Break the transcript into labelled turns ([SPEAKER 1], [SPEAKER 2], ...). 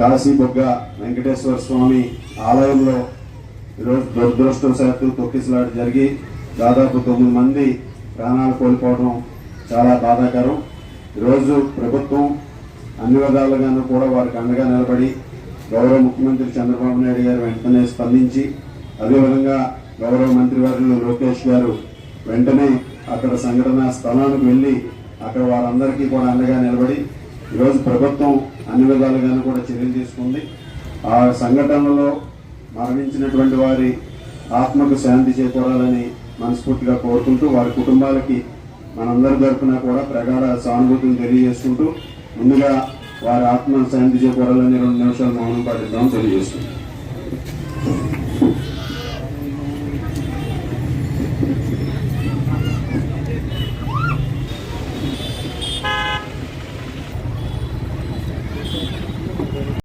[SPEAKER 1] కాశీబొగ్గ వెంకటేశ్వర స్వామి ఆలయంలో ఈరోజు దురదృష్టవశాత్తు తొక్కిసలాట జరిగి దాదాపు తొమ్మిది మంది ప్రాణాలు కోల్పోవడం చాలా బాధాకరం. ఈరోజు ప్రభుత్వం అన్ని విధాలుగాను కూడా వారికి అండగా నిలబడి గౌరవ ముఖ్యమంత్రి చంద్రబాబు నాయుడు గారు వెంటనే స్పందించి అదేవిధంగా గౌరవ మంత్రివర్యులు లోకేష్ గారు వెంటనే అక్కడ సంఘటన స్థలానికి వెళ్ళి అక్కడ వారందరికీ కూడా అండగా నిలబడి ఈరోజు ప్రభుత్వం అన్ని విధాలుగాను కూడా చర్యలు తీసుకుంది. ఆ సంఘటనలో మరణించినటువంటి వారి ఆత్మకు శాంతి చేకూరాలని మనస్ఫూర్తిగా కోరుకుంటూ వారి కుటుంబాలకి మనందరి తరఫున కూడా ప్రగాఢ సానుభూతిని తెలియజేసుకుంటూ ముందుగా వారి ఆత్మ శాంతి చేకూరాలని రెండు నిమిషాలు మౌనం పాటిద్దాం తెలియజేస్తుంది どうも。